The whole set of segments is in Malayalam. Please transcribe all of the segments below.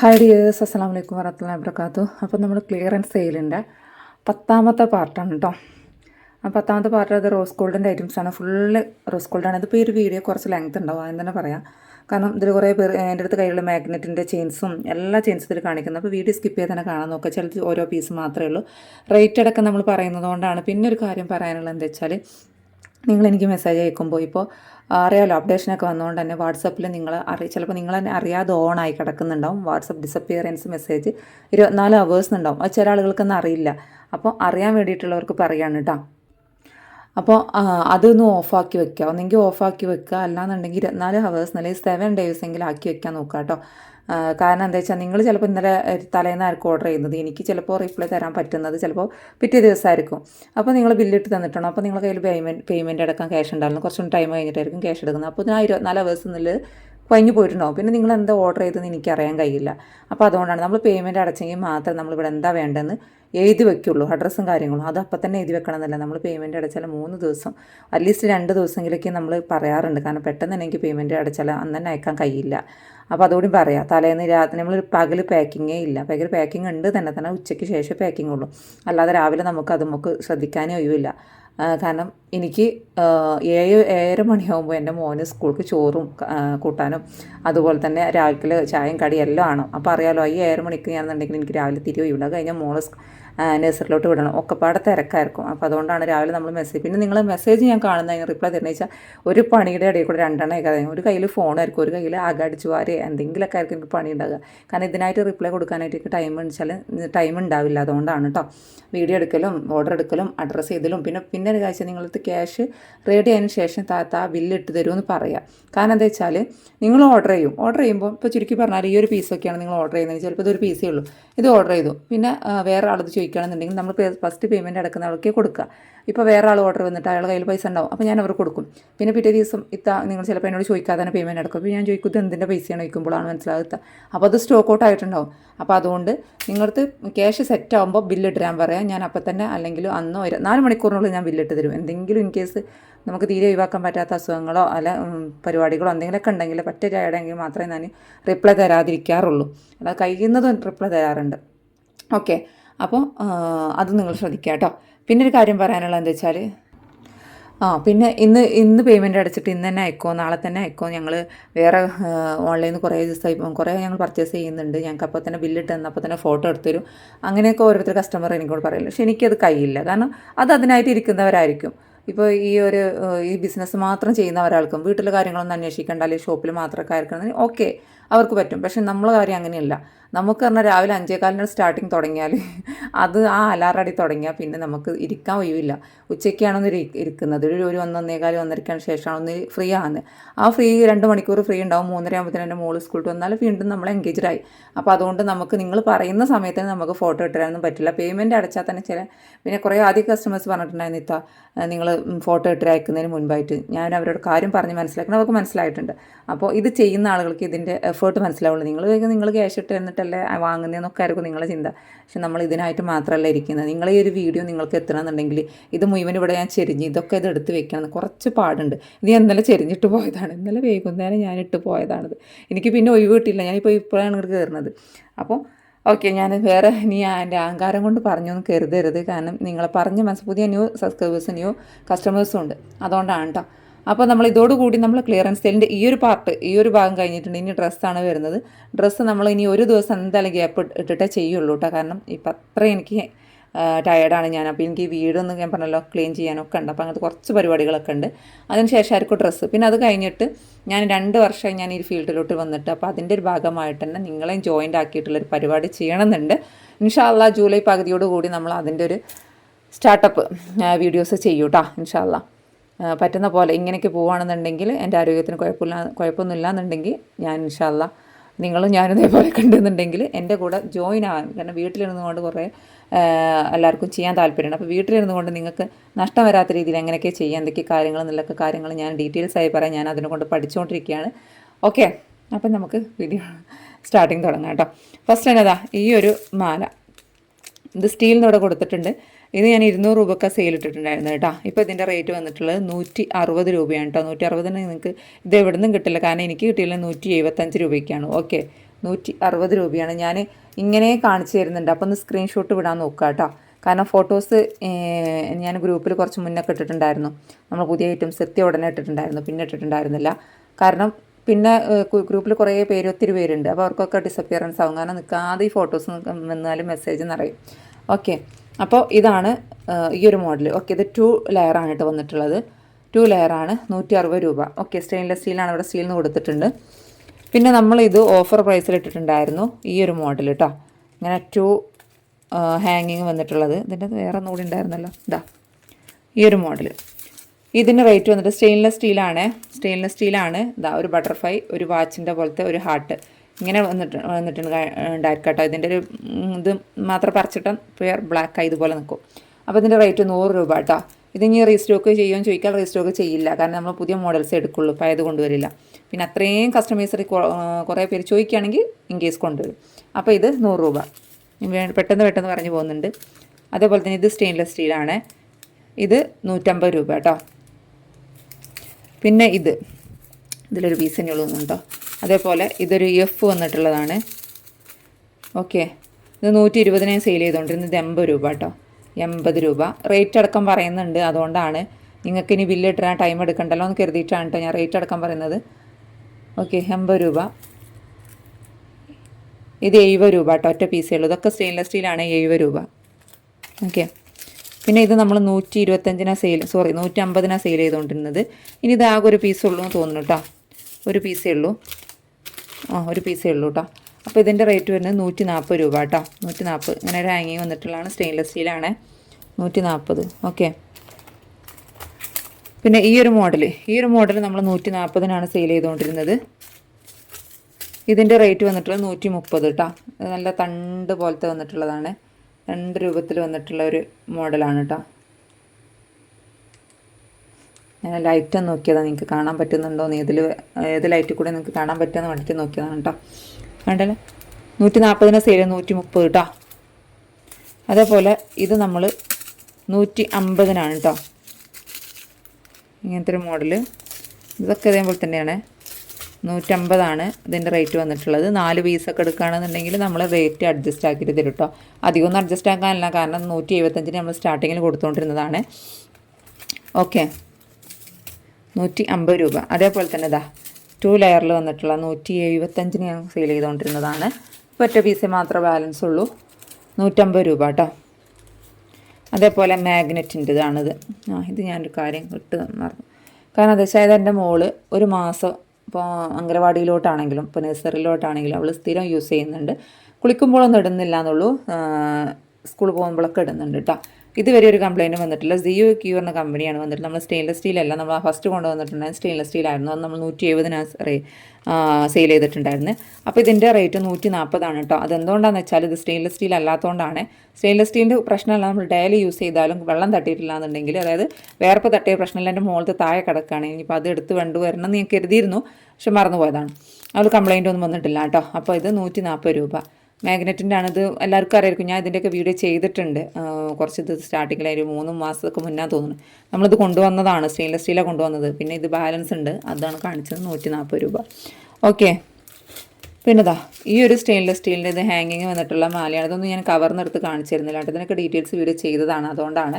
ഹായ് ഡിയേഴ്സ് അസ്സാം വലൈക്കും വറഹത്തുള്ള വബർക്കാത്തു അപ്പോൾ നമ്മൾ ക്ലിയറൻസ് സെയിലിന്റെ പത്താമത്തെ പാർട്ടാണ് കേട്ടോ ആ പത്താമത്തെ പാർട്ട് അത് റോസ് ഗോൾഡിന്റെ ഐറ്റംസാണ് ഫുള്ള് റോസ് ഗോൾഡാണ് ഇതിപ്പോൾ ഈ ഒരു വീഡിയോ കുറച്ച് ലെങ്ത് ഉണ്ടാവും ആദ്യം തന്നെ പറയാം. കാരണം ഇതിൽ കുറേ പേർ എന്റെ അടുത്ത് കയ്യിലുള്ള മാഗ്നറ്റിന്റെ ചെയിൻസും എല്ലാ ചെയിൻസും ഇതിൽ കാണിക്കുന്നത്. അപ്പോൾ വീഡിയോ സ്കിപ്പ് ചെയ്ത് തന്നെ കാണാൻ നോക്കുക ചിലത് ഓരോ പീസ് മാത്രമേ ഉള്ളൂ. റേറ്റ് അടക്കം നമ്മൾ പറയുന്നത് കൊണ്ടാണ്. പിന്നെ ഒരു കാര്യം പറയാനുള്ളത് എന്താ വെച്ചാൽ നിങ്ങൾ എനിക്ക് മെസ്സേജ് അയക്കുമ്പോൾ ഇപ്പോൾ അറിയാമല്ലോ അപ്ഡേഷനൊക്കെ വന്നുകൊണ്ട് തന്നെ വാട്സപ്പിൽ നിങ്ങൾ അറി ചിലപ്പോൾ നിങ്ങൾ തന്നെ അറിയാതെ ഓൺ ആയി കിടക്കുന്നുണ്ടാവും. വാട്സപ്പ് ഡിസപ്പിയറൻസ് മെസ്സേജ് ഇരുപത്തിനാല് അവേഴ്സ് ഉണ്ടാവും. അത് ചില ആളുകൾക്കൊന്നും അറിയില്ല. അപ്പോൾ അറിയാൻ വേണ്ടിയിട്ടുള്ളവർക്ക് പറയാണ് കേട്ടോ അപ്പോൾ അതൊന്ന് ഓഫാക്കി വെക്കുക ഒന്നെങ്കിൽ ഓഫാക്കി വെക്കുക അല്ലാന്നുണ്ടെങ്കിൽ ഇരുപത്തിനാല് ഹവേഴ്സ് അല്ലെങ്കിൽ സെവൻ ഡേയ്സ് എങ്കിലും ആക്കി വെക്കാൻ നോക്കുക കേട്ടോ കാരണം എന്താ വെച്ചാൽ നിങ്ങൾ ചിലപ്പോൾ ഇന്നലെ തലേന്ന് ആയിരിക്കും ഓർഡർ ചെയ്യുന്നത്? എനിക്ക് ചിലപ്പോൾ റിപ്ലൈ തരാൻ പറ്റുന്നത് ചിലപ്പോൾ പിറ്റേ ദിവസമായിരിക്കും അപ്പോൾ നിങ്ങൾ ബില്ലിട്ട് തന്നിട്ടുണ്ടോ അപ്പോൾ നിങ്ങളുടെ കയ്യിൽ പേയ്മെന്റ് പേയ്മെന്റ് അടക്കാൻ ക്യാഷ് ഉണ്ടായിരുന്നു. കുറച്ചും ടൈം കഴിഞ്ഞിട്ടായിരിക്കും ക്യാഷ് എടുക്കുന്നത്. അപ്പോൾ ഞാൻ ഇരുപത്തിനാല് ഹവേഴ്സിനുള്ളിൽ കഴിഞ്ഞു പോയിട്ടുണ്ടാവും. പിന്നെ നിങ്ങൾ എന്താ ഓർഡർ ചെയ്തതെന്ന് എനിക്ക് അറിയാൻ കഴിയില്ല. അപ്പോൾ അതുകൊണ്ടാണ് നമ്മൾ പേയ്മെന്റ് അടച്ചെങ്കിൽ മാത്രം നമ്മളിവിടെ എന്താ വേണ്ടതെന്ന് എഴുതി വെക്കുള്ളൂ. അഡ്രസ്സും കാര്യങ്ങളും. അത് അപ്പം തന്നെ എഴുതി വെക്കണം എന്നല്ല നമ്മൾ പേയ്മെന്റ് അടച്ചാൽ മൂന്ന് ദിവസം അറ്റ്ലീസ്റ്റ് രണ്ട് ദിവസമെങ്കിലൊക്കെ നമ്മൾ പറയാറുണ്ട്. കാരണം പെട്ടെന്ന് തന്നെ എനിക്ക് പേയ്മെന്റ് അടച്ചാൽ അന്ന് തന്നെ അയക്കാൻ കഴിയില്ല. അപ്പോൾ അതുകൂടി പറയാം. തലേന്ന് രാത്രി നമ്മൾ പകൽ പാക്കിങ്ങേ ഇല്ല. പകൽ പാക്കിംഗ് ഉണ്ട് തന്നെ തന്നെ ഉച്ചയ്ക്ക് ശേഷം പാക്കിംഗ് ഉള്ളൂ. അല്ലാതെ രാവിലെ നമുക്ക് അത് നമുക്ക് ശ്രദ്ധിക്കാനേ ഒഴിവില്ല. കാരണം എനിക്ക് ഏഴ് ഏഴര മണിയാകുമ്പോൾ എന്റെ മോന് സ്കൂൾക്ക് ചോറും കൂട്ടാനും അതുപോലെ തന്നെ രാവിലെ ചായയും കടിയും എല്ലാം ആണ്? അപ്പോൾ അറിയാലോ ഈ ഏഴര മണിക്ക് ഞാനെന്നുണ്ടെങ്കിൽ എനിക്ക് രാവിലെ തിരികെയുണ്ട് ഇവിടെ കഴിഞ്ഞാൽ മോൾ നഴ്സറിലോട്ട് വിടണം. ഒക്കെപ്പാടെ തിരക്കായിരിക്കും. അപ്പോൾ അതുകൊണ്ടാണ് രാവിലെ നമ്മൾ മെസ്സേജ് പിന്നെ നിങ്ങൾ മെസ്സേജ് ഞാൻ കാണുന്ന അതിന് റിപ്ലൈ തരുന്നത് വെച്ചാൽ ഒരു പണിയുടെ ഇടയിൽ കൂടെ രണ്ടെണ്ണം ആയിരിക്കും ഒരു കയ്യിൽ ഫോണായിരിക്കും ഒരു കയ്യിൽ അകടിച്ചു വാരി എന്തെങ്കിലുമൊക്കെ ആയിരിക്കും എനിക്ക് പണി ഉണ്ടാകുക കാരണം ഇതിനായിട്ട് റിപ്ലൈ കൊടുക്കാനായിട്ട് ടൈം വെച്ചാൽ ടൈം ഉണ്ടാവില്ല. അതുകൊണ്ടാണ് കേട്ടോ വീഡിയോ എടുക്കലും ഓർഡർ എടുക്കലും അഡ്രസ്സ് ചെയ്തലും പിന്നെ പിന്നെ ഒരു കാഴ്ച നിങ്ങളടുത്ത് ക്യാഷ് റെഡി ആയതിനു ശേഷം താത്ത ബില്ല് ഇട്ട് തരുമെന്ന് പറയാം. കാരണം എന്താ വെച്ചാൽ നിങ്ങൾ ഓർഡർ ചെയ്യും. ഓർഡർ ചെയ്യുമ്പോൾ ഇപ്പോൾ ചുരുക്കി പറഞ്ഞാൽ ഈ ഒരു പീസൊക്കെയാണ് നിങ്ങൾ ഓർഡർ ചെയ്യുന്നത്. ചിലപ്പോൾ ഇതൊരു പീസേ ഉള്ളൂ. ഇത് ഓർഡർ ചെയ്തു. പിന്നെ വേറെ ആളത് ചോദിക്കുകയാണെന്നുണ്ടെങ്കിൽ നമ്മൾ ഫസ്റ്റ് പേയ്മെന്റ് അടക്കുന്ന ആൾക്കേ കൊടുക്കുക. ഇപ്പോൾ വേറെ ആൾ ഓർഡർ വന്നിട്ട് അയാൾ കയ്യിൽ പൈസ ഉണ്ടാവും. അപ്പോൾ ഞാൻ അവർക്ക് കൊടുക്കും. പിന്നെ പിറ്റേ ദിവസം ഇത്ത നിങ്ങൾ ചിലപ്പോൾ എന്നോട് ചോദിക്കാതെ തന്നെ പേയ്മെന്റ് അടക്കും. അപ്പോൾ ഞാൻ ചോദിക്കും ഇത് എന്തിന്റെ പൈസയാണ്? ചോദിക്കുമ്പോഴാണ് മനസ്സിലാകുക അപ്പോൾ അത് സ്റ്റോക്ക് ഔട്ട് ആയിട്ടുണ്ടാവും. അപ്പോൾ അതുകൊണ്ട് നിങ്ങളടുത്ത് ക്യാഷ് സെറ്റ് ആകുമ്പോൾ ബില്ല് ഇടാൻ പറയാം. ഞാൻ അപ്പം തന്നെ അല്ലെങ്കിൽ അന്നോ നാല് മണിക്കൂറിനുള്ളിൽ ഞാൻ ബില്ലിട്ട് തരും. എന്തെങ്കിലും ഇൻ കേസ് നമുക്ക് തീരെ ഒഴിവാക്കാൻ പറ്റാത്ത അസുഖങ്ങളോ അല്ല പരിപാടികളോ എന്തെങ്കിലുമൊക്കെ ഉണ്ടെങ്കിൽ പറ്റ ചായടെങ്കിൽ മാത്രമേ ഞാൻ റിപ്ലൈ തരാതിരിക്കാറുള്ളൂ. അല്ല കഴിയുന്നതും റിപ്ലൈ തരാറുണ്ട്. ഓക്കെ അപ്പോൾ അത് നിങ്ങൾ ശ്രദ്ധിക്കുക കേട്ടോ. പിന്നെ ഒരു കാര്യം പറയാനുള്ളത് എന്താ വെച്ചാൽ ആ പിന്നെ ഇന്ന് ഇന്ന് പേയ്മെന്റ് അടച്ചിട്ട് ഇന്ന് തന്നെ അയക്കോ നാളെ തന്നെ അയക്കോ ഞങ്ങൾ വേറെ ഓൺലൈനിൽ നിന്ന് കുറേ ദിവസമായി കുറേ ഞങ്ങൾ പർച്ചേസ് ചെയ്യുന്നുണ്ട്. ഞങ്ങൾക്ക് അപ്പോൾ തന്നെ ബില്ലിട്ട് തന്നപ്പോൾ തന്നെ ഫോട്ടോ എടുത്തു തരും. അങ്ങനെയൊക്കെ ഓരോരുത്തർ കസ്റ്റമർ എനിക്കോട് പറയില്ല പക്ഷെ എനിക്കത് കയ്യില്ല. കാരണം അത് അതിനായിട്ട് ഇരിക്കുന്നവരായിരിക്കും. ഇപ്പോൾ ഈ ഒരു ഈ ബിസിനസ് മാത്രം ചെയ്യുന്ന ഒരാൾക്കും വീട്ടിലെ കാര്യങ്ങളൊന്നും അന്വേഷിക്കേണ്ട അല്ലെങ്കിൽ ഷോപ്പിൽ മാത്രമൊക്കെ ആയിരിക്കണം ഓക്കെ അവർക്ക് പറ്റും. പക്ഷെ നമ്മളെ കാര്യം അങ്ങനെയല്ല. നമുക്ക് പറഞ്ഞാൽ രാവിലെ അഞ്ചേകാലിന് സ്റ്റാർട്ടിങ് തുടങ്ങിയാൽ അത് ആ അലാറം അടി തുടങ്ങിയാൽ പിന്നെ നമുക്ക് ഇരിക്കാൻ ഒഴിവില്ല. ഉച്ചയ്ക്കാണെന്ന് ഇരി- ഇരിക്കുന്നത്. ഒരു ഒരു ഒന്നൊന്നേകാൽ ഒന്നരക്കാണ് ശേഷമാണ് ഒന്ന് ഫ്രീ ആകുന്നത്. ആ ഫ്രീ രണ്ട് മണിക്കൂർ ഫ്രീ ഉണ്ടാവും. മൂന്നര ആകുമ്പോഴത്തേന് എന്റെ മോൾ സ്കൂളിൽ വന്നാൽ വീണ്ടും നമ്മൾ എൻഗേജ്ഡ് ആയി. അപ്പോൾ അതുകൊണ്ട് നമുക്ക് നിങ്ങൾ പറയുന്ന സമയത്തിന് നമുക്ക് ഫോട്ടോ ഇട്ടുതരാനൊന്നും പറ്റില്ല. പേയ്മെന്റ് അടച്ചാൽ തന്നെ ചില പിന്നെ കുറേ ആദ്യ കസ്റ്റമേഴ്സ് പറഞ്ഞിട്ടുണ്ടായിരുന്നു ഇത്ത നിങ്ങൾ ഫോട്ടോ ഇട്ട് അയക്കുന്നതിന് മുൻപായിട്ട്. ഞാൻ അവരോട് കാര്യം പറഞ്ഞ് മനസ്സിലാക്കണം അവർക്ക് മനസ്സിലായിട്ടുണ്ട്. അപ്പോൾ ഇത് ചെയ്യുന്ന ആളുകൾക്ക് ഇതിന്റെ എഫേർട്ട് മനസ്സിലാവുള്ളൂ. നിങ്ങൾ നിങ്ങൾ ക്യാഷ് ഇട്ട് തന്നിട്ടല്ലേ വാങ്ങുന്നതെന്നൊക്കെ ആയിരിക്കും നിങ്ങളുടെ ചിന്ത. പക്ഷെ നമ്മൾ ഇതിനായിട്ട് മാത്രമല്ല ഇരിക്കുന്നത്. നിങ്ങൾ ഈ ഒരു വീഡിയോ നിങ്ങൾക്ക് എത്തണമെന്നുണ്ടെങ്കിൽ ഇത് മുഴുവൻ ഇവിടെ ഞാൻ ചെരിഞ്ഞ് ഇതൊക്കെ ഇത് എടുത്ത് വെക്കണം കുറച്ച് പാടുണ്ട്. ഇത് ഞാൻ ഇന്നലെ ചെരിഞ്ഞിട്ട് പോയതാണ്. ഇന്നലെ വൈകുന്നേരം ഞാൻ ഇട്ട് പോയതാണിത്. എനിക്ക് പിന്നെ ഒഴിവ് കിട്ടിയില്ല. ഞാനിപ്പോൾ ഇപ്പോഴാണ് ഇങ്ങോട്ട് കയറുന്നത്. അപ്പോൾ ഓക്കെ ഞാൻ വേറെ ഇനി എന്റെ അഹങ്കാരം കൊണ്ട് പറഞ്ഞു എന്ന് കരുതരുത്. കാരണം നിങ്ങളെ പറഞ്ഞ മനസ്സ് പുതിയ ന്യൂ സബ്സ്ക്രൈബേഴ്സ് ന്യൂ കസ്റ്റമേഴ്സും ഉണ്ട്. അതുകൊണ്ടാണ് കേട്ടോ അപ്പോൾ നമ്മൾ ഇതോടുകൂടി നമ്മൾ ക്ലിയറൻസ് സെയിലിന്റെ ഈ ഒരു പാർട്ട് ഈ ഒരു ഭാഗം കഴിഞ്ഞിട്ടുണ്ട്. ഇനി ഡ്രസ്സാണ് വരുന്നത്. ഡ്രസ്സ് നമ്മൾ ഇനി ഒരു ദിവസം എന്തായാലും ഗ്യാപ്പ് ഇട്ടിട്ടേ ചെയ്യുള്ളൂ കേട്ടോ കാരണം ഇപ്പം അത്രയും എനിക്ക് ടയേർഡാണ് ഞാൻ. അപ്പോൾ എനിക്ക് വീടൊന്ന് ഞാൻ പറഞ്ഞല്ലോ ക്ലീൻ ചെയ്യാനൊക്കെ ഉണ്ട്. അപ്പോൾ അങ്ങനത്തെ കുറച്ച് പരിപാടികളൊക്കെ ഉണ്ട്. അതിന് ശേഷമായിരിക്കും ഡ്രസ്സ് പിന്നെ അത് കഴിഞ്ഞിട്ട് ഞാൻ രണ്ട് വർഷം ഞാൻ ഈ ഫീൽഡിലോട്ട് വന്നിട്ട് അപ്പോൾ അതിന്റെ ഒരു ഭാഗമായിട്ട് തന്നെ നിങ്ങളെയും ജോയിന്റ് ആക്കിയിട്ടുള്ളൊരു പരിപാടി ചെയ്യണമെന്നുണ്ട്. ഇൻഷാല്ല ജൂലൈ പകുതിയോട് കൂടി നമ്മൾ അതിന്റെ ഒരു സ്റ്റാർട്ടപ്പ് വീഡിയോസ് ചെയ്യൂട്ടാ ഇൻഷാല്ല പറ്റുന്ന പോലെ ഇങ്ങനെയൊക്കെ പോവുകയാണെന്നുണ്ടെങ്കിൽ എന്റെ ആരോഗ്യത്തിന് കുഴപ്പമില്ല കുഴപ്പമൊന്നുമില്ല എന്നുണ്ടെങ്കിൽ ഞാൻ ഇൻഷാല്ല നിങ്ങളും ഞാനും ഇതേപോലെ കണ്ടെന്നുണ്ടെങ്കിൽ എന്റെ കൂടെ ജോയിൻ ആവാൻ കാരണം വീട്ടിലിരുന്നു കൊണ്ട് കുറേ എല്ലാവർക്കും ചെയ്യാൻ താല്പര്യമുണ്ട്. അപ്പോൾ വീട്ടിലിരുന്നു കൊണ്ട് നിങ്ങൾക്ക് നഷ്ടം വരാത്ത രീതിയിൽ എങ്ങനെയൊക്കെ ചെയ്യാം എന്തൊക്കെ കാര്യങ്ങൾ എന്നുള്ളൊക്കെ കാര്യങ്ങൾ ഞാൻ ഡീറ്റെയിൽസ് ആയി പറയാം ഞാൻ അതിനെ കൊണ്ട് പഠിച്ചുകൊണ്ടിരിക്കുകയാണ്. ഓക്കെ അപ്പം നമുക്ക് വീഡിയോ സ്റ്റാർട്ടിങ് തുടങ്ങാം കേട്ടോ. ഫസ്റ്റ് എന്നതാ ഈ ഒരു മാല. ഇത് സ്റ്റീലിനോട് കൊടുത്തിട്ടുണ്ട്. ഇത് ഞാൻ ഇരുന്നൂറ് രൂപയ്ക്ക് സെയിൽ ഇട്ടിട്ടുണ്ടായിരുന്നു കേട്ടോ. ഇപ്പോൾ ഇതിന്റെ റേറ്റ് വന്നിട്ടുള്ളത് നൂറ്റി അറുപത് രൂപയാണ് കേട്ടോ. നൂറ്റി അറുപതിന് നിങ്ങൾക്ക് ഇത് എവിടെ നിന്നും കിട്ടില്ല. കാരണം എനിക്ക് കിട്ടിയില്ല നൂറ്റി എഴുപത്തഞ്ച് രൂപയ്ക്കാണ്. ഓക്കെ നൂറ്റി അറുപത് രൂപയാണ്. ഞാൻ ഇങ്ങനെ കാണിച്ചു തരുന്നുണ്ട്. അപ്പോൾ ഒന്ന് സ്ക്രീൻഷോട്ട് വിടാൻ നോക്കുക കേട്ടോ. കാരണം ഫോട്ടോസ് ഞാൻ ഗ്രൂപ്പിൽ കുറച്ച് മുന്നൊക്കെ ഇട്ടിട്ടുണ്ടായിരുന്നു. നമ്മൾ പുതിയ ഐറ്റംസ് എത്തിയ ഉടനെ ഇട്ടിട്ടുണ്ടായിരുന്നു. പിന്നെ ഇട്ടിട്ടുണ്ടായിരുന്നില്ല. കാരണം പിന്നെ ഗ്രൂപ്പിൽ കുറേ പേര് ഒത്തിരി പേരുണ്ട്. അപ്പോൾ അവർക്കൊക്കെ ഡിസപ്പിയറൻസ് ആവും. കാരണം നിൽക്കാതെ ഈ ഫോട്ടോസ് വന്നാലും മെസ്സേജ് നിറയും. ഓക്കെ അപ്പോൾ ഇതാണ് ഈ ഒരു മോഡൽ ഓക്കെ ഇത് ടു ലെയറാണ് കേട്ടോ വന്നിട്ടുള്ളത്. ടു ലെയറാണ് നൂറ്റി അറുപത് രൂപ. ഓക്കെ സ്റ്റെയിൻലെസ് സ്റ്റീലാണ് ഇവിടെ സ്റ്റീലിന് കൊടുത്തിട്ടുണ്ട്. പിന്നെ നമ്മൾ ഇത് ഓഫർ പ്രൈസിൽ ഇട്ടിട്ടുണ്ടായിരുന്നു ഈ ഒരു മോഡൽ കേട്ടോ ഇങ്ങനെ ടു ഹാങ്ങിങ് വന്നിട്ടുള്ളത്. ഇതിന്റെ വേറെ ഒന്നും കൂടി ഉണ്ടായിരുന്നല്ലോ. ഇതാ ഈ ഒരു മോഡൽ ഇതിന് റേറ്റ് വന്നിട്ട് സ്റ്റെയിൻലെസ് സ്റ്റീലാണ് സ്റ്റെയിൻലെസ് സ്റ്റീലാണ് ഇതാ ഒരു ബട്ടർഫ്ലൈ ഒരു വാച്ചിന്റെ പോലത്തെ ഒരു ഹാർട്ട് ഇങ്ങനെ വന്നിട്ട് വന്നിട്ടുണ്ട് ഉണ്ടായിരിക്കും കേട്ടോ ഇതിന്റെ ഒരു ഇത് മാത്രം പറിച്ചിട്ട് ബ്ലാക്ക് ആയി ഇതുപോലെ നിൽക്കും അപ്പോൾ ഇതിന്റെ റേറ്റ് നൂറ് രൂപ കേട്ടോ ഇതിനി റീസ്റ്റോക്ക് ചെയ്യുമെന്ന് ചോദിക്കാൻ റീസ്റ്റോക്ക് ചെയ്യില്ല. കാരണം നമ്മൾ പുതിയ മോഡൽസ് എടുക്കുള്ളൂ പഴയത് കൊണ്ടുവരില്ല. പിന്നെ അത്രയും കസ്റ്റമേഴ്സ് കുറേ പേര് ചോദിക്കുകയാണെങ്കിൽ ഇൻ കേസ് കൊണ്ടുവരും. അപ്പോൾ ഇത് നൂറ് രൂപ. പെട്ടെന്ന് പെട്ടെന്ന് പറഞ്ഞു പോകുന്നുണ്ട്. അതേപോലെ തന്നെ ഇത് സ്റ്റെയിൻലെസ് സ്റ്റീലാണ് ഇത് നൂറ്റമ്പത് രൂപ കേട്ടോ പിന്നെ ഇത്. ഇതിലൊരു പീസ് തന്നെ ഉള്ളൂ കേട്ടോ അതേപോലെ ഇതൊരു എഫ് വന്നിട്ടുള്ളതാണ്. ഓക്കെ ഇത് നൂറ്റി ഇരുപതിനെ സെയിൽ ചെയ്തുകൊണ്ടിരുന്നത് എൺപത് രൂപ കേട്ടോ എൺപത് രൂപ. റേറ്റ് അടക്കം പറയുന്നുണ്ട്. അതുകൊണ്ടാണ് നിങ്ങൾക്ക് ഇനി ബില്ല് ടൈം എടുക്കണ്ടല്ലോ എന്ന് കരുതിയിട്ടാണ് കേട്ടോ ഞാൻ റേറ്റ് അടക്കം പറയുന്നത്. ഓക്കെ എൺപത് രൂപ. ഇത് എഴുപത് രൂപ കേട്ടോ ഒറ്റ പീസേ ഉള്ളൂ. ഇതൊക്കെ സ്റ്റെയിൻലെസ് സ്റ്റീലാണ് എഴുപത് രൂപ. ഓക്കെ പിന്നെ ഇത് നമ്മൾ നൂറ്റി ഇരുപത്തഞ്ചിനാണ് സെയിൽ സോറി നൂറ്റി അമ്പതിനാണ് സെയിൽ ചെയ്തുകൊണ്ടിരുന്നത് ഇനി ഇത് ആകെ ഒരു പീസ് ഉള്ളൂ എന്ന് തോന്നുന്നു കേട്ടോ ഒരു പീസേ ഉള്ളൂ. ആ ഒരു പീസേ ഉള്ളൂ കേട്ടോ അപ്പോൾ ഇതിന്റെ റേറ്റ് വരുന്നത് നൂറ്റി നാൽപ്പത് രൂപ കേട്ടോ നൂറ്റി നാൽപ്പത് ഇങ്ങനെ ഒരു ഹാങ്ങിങ് വന്നിട്ടുള്ളതാണ്. സ്റ്റെയിൻലെസ് സ്റ്റീലാണ്. നൂറ്റി നാൽപ്പത് ഓക്കെ. പിന്നെ ഈ ഒരു മോഡൽ ഈ ഒരു മോഡൽ നമ്മൾ നൂറ്റി നാൽപ്പതിനാണ് സെയിൽ ചെയ്തുകൊണ്ടിരുന്നത് ഇതിന്റെ റേറ്റ് വന്നിട്ടുള്ളത് നൂറ്റി മുപ്പത് കേട്ടോ നല്ല തണ്ട് പോലത്തെ വന്നിട്ടുള്ളതാണ്. രണ്ട് രൂപത്തിൽ വന്നിട്ടുള്ള ഒരു മോഡലാണ് കേട്ടോ ഞാൻ ലൈറ്റ് നോക്കിയതാണ് നിങ്ങൾക്ക് കാണാൻ പറ്റുന്നുണ്ടോ? ഏതിൽ ഏത് ലൈറ്റിൽ കൂടെ നിങ്ങൾക്ക് കാണാൻ പറ്റുമെന്ന് വേണ്ടിയിട്ട് നോക്കിയതാണ് കേട്ടോ. വേണ്ടല്ലേ നൂറ്റി നാൽപ്പതിന് സെയിൽ നൂറ്റി മുപ്പത് കേട്ടോ അതേപോലെ ഇത് നമ്മൾ നൂറ്റി അമ്പതിനാണ് കേട്ടോ ഇങ്ങനത്തെ ഒരു മോഡൽ ഇതൊക്കെ ഇതേപോലെ തന്നെയാണ്. നൂറ്റമ്പതാണ് ഇതിന്റെ റേറ്റ് വന്നിട്ടുള്ളത്. നാല് പീസൊക്കെ എടുക്കുകയാണെന്നുണ്ടെങ്കിൽ നമ്മൾ റേറ്റ് അഡ്ജസ്റ്റ് ആക്കിയിട്ട് തരും കേട്ടോ അധികമൊന്നും അഡ്ജസ്റ്റ് ആക്കാനല്ല. കാരണം നൂറ്റി എഴുപത്തഞ്ചിന് നമ്മൾ സ്റ്റാർട്ടിങ്ങിൽ കൊടുത്തുകൊണ്ടിരുന്നതാണ് ഓക്കെ നൂറ്റി അമ്പത് രൂപ. അതേപോലെ തന്നെ ഇതാ ടു ലെയറിൽ വന്നിട്ടുള്ള നൂറ്റി എഴുപത്തഞ്ചിന് ഞാൻ സെയിൽ ചെയ്തുകൊണ്ടിരുന്നതാണ് ഒറ്റ പീസേ മാത്രമേ ബാലൻസ് ഉള്ളൂ. നൂറ്റമ്പത് രൂപ കേട്ടോ അതേപോലെ മാഗ്നറ്റിന്റെ ഇതാണിത് ആ ഇത് ഞാനൊരു കാര്യം വിട്ട് മറന്നു. കാരണം എന്താ വെച്ചാൽ എന്റെ മോൾ ഒരു മാസം ഇപ്പോൾ അംഗനവാടിയിലോട്ടാണെങ്കിലും ഇപ്പോൾ നഴ്സറിയിലോട്ടാണെങ്കിലും അവൾ സ്ഥിരം യൂസ് ചെയ്യുന്നുണ്ട്. കുളിക്കുമ്പോഴൊന്നും ഇടുന്നില്ല എന്നുള്ളൂ സ്കൂളിൽ പോകുമ്പോഴൊക്കെ ഇടുന്നുണ്ട് കേട്ടോ ഇതുവരെ ഒരു കംപ്ലയിന്റ് വന്നിട്ടില്ല. സിയോ ക്യൂ എന്ന കമ്പനിയാണ് വന്നിട്ട് നമ്മൾ സ്റ്റെയിൻലെസ് സ്റ്റീലല്ല നമ്മൾ ആ ഫസ്റ്റ് കൊണ്ടുവന്നിട്ടുണ്ടായിരുന്നു സ്റ്റെയിൻലെസ് സ്റ്റീലായിരുന്നു അത് നമ്മൾ നൂറ്റി എഴുപതിനാണ് സെയിൽ ചെയ്തിട്ടുണ്ടായിരുന്നു. അപ്പോൾ ഇതിന്റെ റേറ്റ് നൂറ്റി നാൽപ്പതാണ് കേട്ടോ അതെന്തുകൊണ്ടാണെന്ന് വെച്ചാൽ ഇത് സ്റ്റെയിൻലെസ് സ്റ്റീൽ അല്ലാത്തതുകൊണ്ടാണ് സ്റ്റെയിൻലെസ് സ്റ്റീലിന്റെ പ്രശ്നമല്ല. നമ്മൾ ഡെയിലി യൂസ് ചെയ്താലും വെള്ളം തട്ടിയിട്ടില്ല എന്നുണ്ടെങ്കിൽ അതായത് വേർപ്പ് തട്ടിയ പ്രശ്നമില്ല എന്റെ മുകളിൽ താഴെ കിടക്കുകയാണ് ഇനിയിപ്പോൾ അത് എടുത്ത് വേണ്ടു വരണം എന്ന് ഞാൻ കരുതിയിരുന്നു. പക്ഷെ മറന്നുപോയതാണ്. അവൾ കംപ്ലയിന്റ് ഒന്നും വന്നിട്ടില്ല കേട്ടോ അപ്പോൾ ഇത് നൂറ്റി നാൽപ്പത് രൂപ. മാഗ്നറ്റിന്റെ ആണ് ഇത് എല്ലാവർക്കും അറിയായിരിക്കും ഞാൻ ഇതിന്റെയൊക്കെ വീഡിയോ ചെയ്തിട്ടുണ്ട്. കുറച്ച് ഇത് സ്റ്റാർട്ടിങ്ങിൽ ഒരു മൂന്ന് മാസമൊക്കെ മുന്നേ തോന്നുന്നു. നമ്മളിത് കൊണ്ടുവന്നതാണ്. സ്റ്റെയിൻലെസ് സ്റ്റീലാണ് കൊണ്ടുവന്നത്. പിന്നെ ഇത് ബാലൻസ് ഉണ്ട്. അതാണ് കാണിച്ചത് നൂറ്റി നാൽപ്പത് രൂപ. ഓക്കെ. പിന്നെതാ ഈ ഒരു സ്റ്റെയിൻലെസ് സ്റ്റീലിന്റെ ഇത് ഹാങ്ങിങ് വന്നിട്ടുള്ള മാലയാണ്. ഇതൊന്നും ഞാൻ കവർന്നെടുത്ത് കാണിച്ചിരുന്നില്ല. കേട്ടോ ഇതിനൊക്കെ ഡീറ്റെയിൽസ് വീഡിയോ ചെയ്തതാണ്. അതുകൊണ്ടാണ്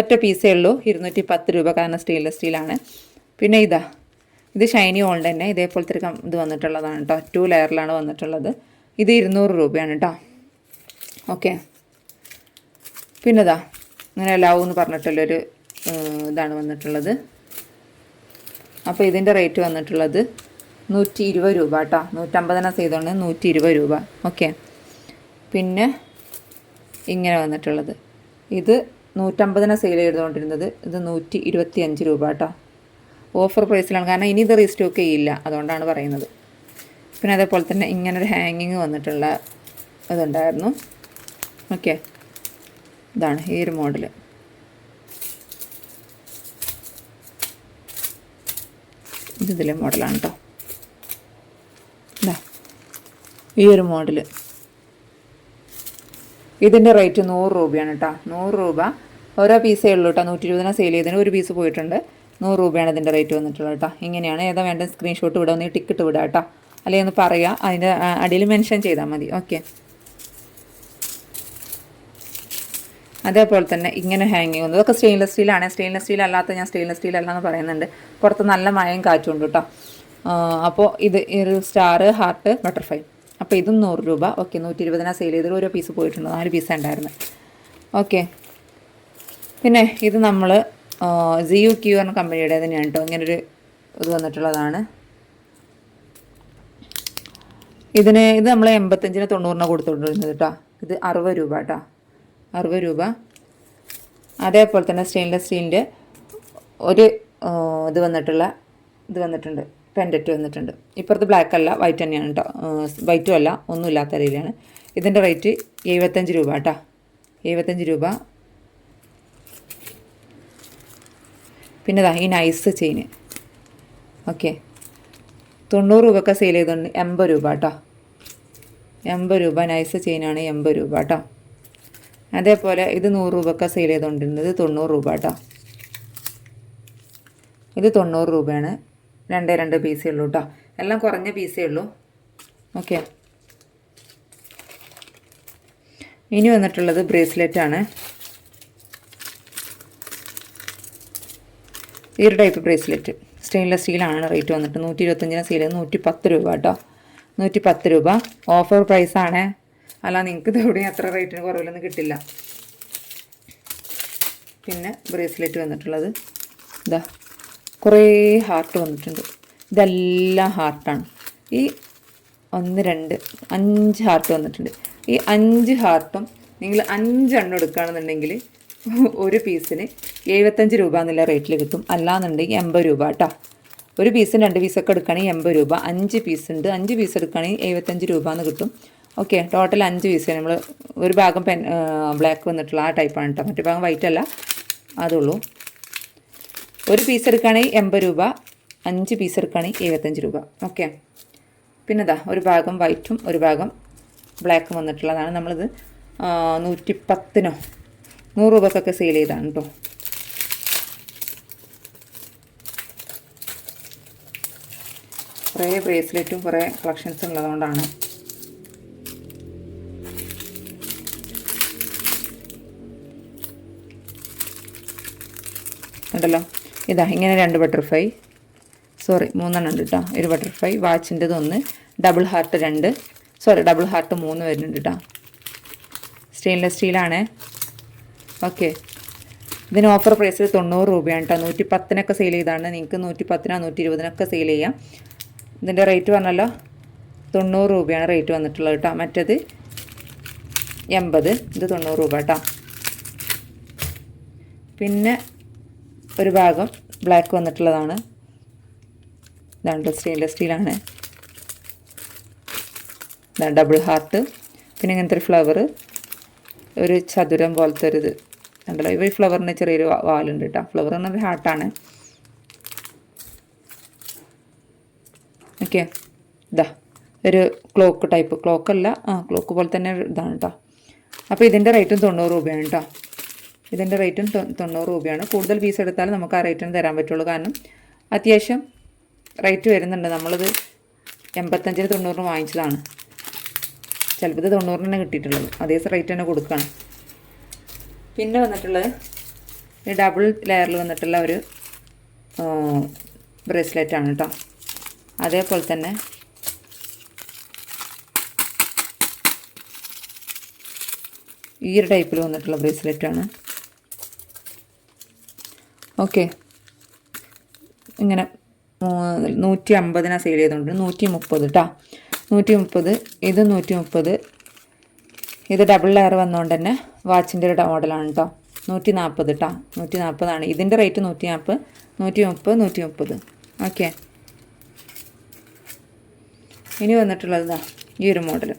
ഒറ്റ പീസേ ഉള്ളൂ. ഇരുന്നൂറ്റി പത്ത് രൂപ കാരണം സ്റ്റെയിൻലെസ് സ്റ്റീലാണ്. പിന്നെ ഇതാ ഇത് ഷൈനി ഓൾഡ് തന്നെ ഇതേപോലത്തെ ഒരു ഇത് വന്നിട്ടുള്ളതാണ് കേട്ടോ. ടു ലെയറിലാണ് വന്നിട്ടുള്ളത്. ഇത് ഇരുന്നൂറ് രൂപയാണ് കേട്ടോ ഓക്കെ. പിന്നെതാ ഇങ്ങനെ ലവ് എന്ന് പറഞ്ഞിട്ടുള്ളൊരു ഇതാണ് വന്നിട്ടുള്ളത്. അപ്പോൾ ഇതിന്റെ റേറ്റ് വന്നിട്ടുള്ളത് നൂറ്റി ഇരുപത് രൂപ കേട്ടോ നൂറ്റമ്പതിനെ ചെയ്തോണ്ട് നൂറ്റി ഇരുപത് രൂപ. ഓക്കെ. പിന്നെ ഇങ്ങനെ വന്നിട്ടുള്ളത്. ഇത് നൂറ്റമ്പതിനെ സെയിൽ ചെയ്തുകൊണ്ടിരുന്നത് ഇത് നൂറ്റി ഇരുപത്തി അഞ്ച് രൂപ കേട്ടോ ഓഫർ പ്രൈസിലാണ് കാരണം ഇനി ഇത് റീസ്റ്റോക്ക് ചെയ്യില്ല. അതുകൊണ്ടാണ് പറയുന്നത്. പിന്നെ അതേപോലെ തന്നെ ഇങ്ങനൊരു ഹാങ്ങിങ് വന്നിട്ടുള്ള ഇതുണ്ടായിരുന്നു. ഓക്കെ ഇതാണ് ഈ ഒരു ഇത് ഇതിലെ മോഡലാണ് കേട്ടോ ഇതാ ഈ ഒരു മോഡൽ ഇതിന്റെ റേറ്റ് നൂറ് രൂപയാണ് കേട്ടോ നൂറ് രൂപ. ഓരോ പീസേ ഉള്ളൂ കേട്ടോ നൂറ്റി ഇരുപതിനാണ് സെയിൽ ചെയ്തതിന് ഒരു പീസ് പോയിട്ടുണ്ട്. നൂറ് രൂപയാണ് ഇതിന്റെ റേറ്റ് വന്നിട്ടുള്ളത് കേട്ടോ ഇങ്ങനെയാണ്. ഏതാ വേണ്ട സ്ക്രീൻഷോട്ട് വിടാം നീ ടിക്കറ്റ് വിടാം കേട്ടോ അല്ലെങ്കിൽ ഒന്ന് പറയുക അതിന്റെ അടിയിൽ മെൻഷൻ ചെയ്താൽ മതി. ഓക്കെ അതേപോലെ തന്നെ ഇങ്ങനെ ഹാങ്ങിങ് വന്നു ഇതൊക്കെ സ്റ്റെയിൻലെസ് സ്റ്റീലാണ് സ്റ്റെയിൻലെസ് സ്റ്റീൽ അല്ലാത്ത ഞാൻ സ്റ്റെയിൻലെസ് സ്റ്റീൽ അല്ലാന്ന് പറയുന്നുണ്ട്. പുറത്ത് നല്ല മഴയും കാറ്റുണ്ട് കേട്ടോ അപ്പോൾ ഇത് ഒരു സ്റ്റാർ ഹാർട്ട് ബട്ടർഫ്ലൈ അപ്പോൾ ഇതും നൂറ് രൂപ. ഓക്കെ നൂറ്റി ഇരുപതിനാ സെയിൽ ചെയ്തിട്ട് ഓരോ പീസ് പോയിട്ടുണ്ട്. നാല് പീസ് ഉണ്ടായിരുന്നു. ഓക്കെ പിന്നെ ഇത് നമ്മൾ ജിയു ക്യൂ എന്ന കമ്പനിയുടെ തന്നെയാണ് കേട്ടോ ഇങ്ങനൊരു ഇത് വന്നിട്ടുള്ളതാണ്. ഇതിന് ഇത് നമ്മൾ എൺപത്തഞ്ചിന് തൊണ്ണൂറിന് കൊടുത്തുകൊണ്ടിരുന്നത് കേട്ടോ ഇത് അറുപത് രൂപ കേട്ടോ അറുപത് രൂപ. അതേപോലെ തന്നെ സ്റ്റെയിൻലെസ് സ്റ്റീലിന്റെ ഒരു ഇത് വന്നിട്ടുള്ള ഇത് വന്നിട്ടുണ്ട്. പെൻഡറ്റ് വന്നിട്ടുണ്ട്. ഇപ്പുറത്ത് ബ്ലാക്ക് അല്ല വൈറ്റ് തന്നെയാണ് കേട്ടോ വൈറ്റും അല്ല ഒന്നുമില്ലാത്ത രീതിയാണ് ഇതിന്റെ റേറ്റ് എഴുപത്തഞ്ച് രൂപ കേട്ടോ എഴുപത്തഞ്ച് രൂപ. പിന്നെ ഈ നൈസ് ചെയിന് ഓക്കെ തൊണ്ണൂറ് രൂപയൊക്കെ സെയിൽ ചെയ്തിട്ടുണ്ട്. എൺപത് രൂപ കേട്ടോ എൺപത് രൂപ നൈസ് ചെയിനാണ് എൺപത് രൂപ കേട്ടോ അതേപോലെ ഇത് നൂറ് രൂപയൊക്കെ സെയിൽ ചെയ്തുകൊണ്ടിരുന്നത് തൊണ്ണൂറ് രൂപ കേട്ടോ ഇത് തൊണ്ണൂറ് രൂപയാണ്. രണ്ടേ രണ്ട് പീസേ ഉള്ളൂ കേട്ടോ എല്ലാം കുറഞ്ഞ പീസേ ഉള്ളൂ. ഓക്കെ ഇനി വന്നിട്ടുള്ളത് ബ്രേസ്ലെറ്റ് ആണ്. ഈ ഒരു ടൈപ്പ് ബ്രേസ്ലെറ്റ് സ്റ്റെയിൻലെസ് സ്റ്റീലാണ് റേറ്റ് വന്നിട്ട് നൂറ്റി ഇരുപത്തഞ്ചിന് സ്റ്റീൽ നൂറ്റി പത്ത് രൂപ കേട്ടോ. നൂറ്റി പത്ത് രൂപ ഓഫർ പ്രൈസാണ് അല്ല നിങ്ങൾക്ക് ഇതെവിടെ അത്ര റേറ്റിന് കുറവിലൊന്നും കിട്ടില്ല. പിന്നെ ബ്രേസ്ലെറ്റ് വന്നിട്ടുള്ളത്. ഇതാ കുറേ ഹാർട്ട് വന്നിട്ടുണ്ട്. ഇതെല്ലാം ഹാർട്ടാണ് ഈ ഒന്ന് രണ്ട് അഞ്ച് ഹാർട്ട് വന്നിട്ടുണ്ട്. ഈ അഞ്ച് ഹാർട്ടും നിങ്ങൾ അഞ്ചെണ്ണം എടുക്കുകയാണെന്നുണ്ടെങ്കിൽ ഒരു പീസിന് എഴുപത്തഞ്ച് രൂപ എന്നുള്ള റേറ്റിൽ കിട്ടും. അല്ലാന്നുണ്ടെങ്കിൽ എൺപത് രൂപ കേട്ടോ ഒരു പീസിന് രണ്ട് പീസൊക്കെ എടുക്കുകയാണെങ്കിൽ എൺപത് രൂപ. അഞ്ച് പീസ് ഉണ്ട് അഞ്ച് പീസ് എടുക്കുകയാണെങ്കിൽ എഴുപത്തഞ്ച് രൂപ എന്ന് കിട്ടും. ഓക്കെ ടോട്ടൽ അഞ്ച് പീസ് നമ്മൾ ഒരു ഭാഗം പെൻ ബ്ലാക്ക് വന്നിട്ടുള്ള ആ ടൈപ്പാണ് കേട്ടോ മറ്റു ഭാഗം വൈറ്റ് അല്ല. അതുള്ളൂ. ഒരു പീസ് എടുക്കുകയാണെങ്കിൽ എൺപത് രൂപ. അഞ്ച് പീസ് എടുക്കുകയാണെങ്കിൽ എഴുപത്തഞ്ച് രൂപ. ഓക്കെ പിന്നെ ഇതാ ഒരു ഭാഗം വൈറ്റും ഒരു ഭാഗം ബ്ലാക്കും വന്നിട്ടുള്ളതാണ് നമ്മളിത് നൂറ്റിപ്പത്തിനോ നൂറ്റി പത്തിനോ നൂറ് രൂപക്കൊക്കെ സെയിൽ ചെയ്താണ് കേട്ടോ കുറേ ബ്രേസ്ലെറ്റും കുറേ കളക്ഷൻസ് ഉള്ളതുകൊണ്ടാണ്. ഉണ്ടല്ലോ? ഇതാ ഇങ്ങനെ രണ്ട് ബട്ടർഫ്ലൈ സോറി മൂന്നെണ്ണം ഉണ്ട് കേട്ടോ ഒരു ബട്ടർഫ്ലൈ വാച്ചിന്റെത് ഒന്ന് ഡബിൾ ഹാർട്ട് രണ്ട്. സോറി ഡബിൾ ഹാർട്ട് മൂന്ന് വരുന്നുണ്ട് കേട്ടോ സ്റ്റെയിൻലെസ് സ്റ്റീലാണ് ഓക്കെ. ഇതിന് ഓഫർ പ്രൈസ് തൊണ്ണൂറ് രൂപയാണ് കേട്ടോ നൂറ്റി പത്തിനൊക്കെ സെയിൽ ചെയ്താണ്. നിങ്ങൾക്ക് നൂറ്റി പത്തിനോ നൂറ്റി ഇരുപതിനൊക്കെ സെയിൽ ചെയ്യാം. ഇതിന്റെ റേറ്റ് പറഞ്ഞല്ലോ? തൊണ്ണൂറ് രൂപയാണ് റേറ്റ് വന്നിട്ടുള്ളത് കേട്ടോ മറ്റേത്? എൺപത്. ഇത് തൊണ്ണൂറ് രൂപ കേട്ടോ പിന്നെ ഒരു ഭാഗം ബ്ലാക്ക് വന്നിട്ടുള്ളതാണ്. ഇതാണ് സ്റ്റെയിൻലെസ് സ്റ്റീലാണ് ഡബിൾ ഹാർട്ട് പിന്നെ ഇങ്ങനത്തെ ഒരു ഫ്ലവർ ഒരു ചതുരം പോലത്തെ ഒരു കണ്ടല്ലോ? ഇവ ഈ ഫ്ലവറിന് ചെറിയൊരു വാലുണ്ട് കേട്ടോ ഫ്ലവർ എന്നൊരു ഹാർട്ടാണ് ഓക്കെ. ഇതാ ഒരു ക്ലോക്ക് ടൈപ്പ് ക്ലോക്ക് അല്ല. ആ ക്ലോക്ക് പോലെ തന്നെ ഇതാണ് കേട്ടോ അപ്പോൾ ഇതിന്റെ റേറ്റും തൊണ്ണൂറ് രൂപയാണ് കേട്ടോ ഇതിന്റെ റേറ്റും തൊണ്ണൂറ് രൂപയാണ്. കൂടുതൽ പീസ് എടുത്താൽ നമുക്ക് ആ റേറ്റിന് തരാൻ പറ്റുള്ളൂ. കാരണം അത്യാവശ്യം റേറ്റ് വരുന്നുണ്ട്. നമ്മളിത് എൺപത്തഞ്ചിന് തൊണ്ണൂറിന് വാങ്ങിച്ചതാണ്. ചിലപ്പോൾ ഇത് തൊണ്ണൂറിന് കിട്ടിയിട്ടുള്ളത്. അതേ റേറ്റ് തന്നെ കൊടുക്കുകയാണ് പിന്നെ വന്നിട്ടുള്ളത് ഡബിൾ ലെയറിൽ വന്നിട്ടുള്ള ഒരു ബ്രേസ്ലെറ്റ് ആണ് കേട്ടോ അതേപോലെ തന്നെ ഈ ഒരു ടൈപ്പിൽ വന്നിട്ടുള്ള ബ്രേസ്ലെറ്റ് ആണ്. ഓക്കെ. ഇങ്ങനെ നൂറ്റി അമ്പതിനാണ് സെയിൽ ചെയ്തുകൊണ്ട് നൂറ്റി മുപ്പത് കേട്ടോ നൂറ്റി മുപ്പത് ഇത് നൂറ്റി മുപ്പത് ഇത് ഡബിൾ ലെയർ വന്നുകൊണ്ട് തന്നെ വാച്ചിന്റെ ഒരു മോഡലാണ് കേട്ടോ നൂറ്റി നാൽപ്പത് കേട്ടോ നൂറ്റി നാൽപ്പതാണ് ഇതിന്റെ റേറ്റ് നൂറ്റി നാൽപ്പത് നൂറ്റി മുപ്പത് നൂറ്റി മുപ്പത് ഓക്കെ. ഇനി വന്നിട്ടുള്ളതാ ഈ ഒരു മോഡൽ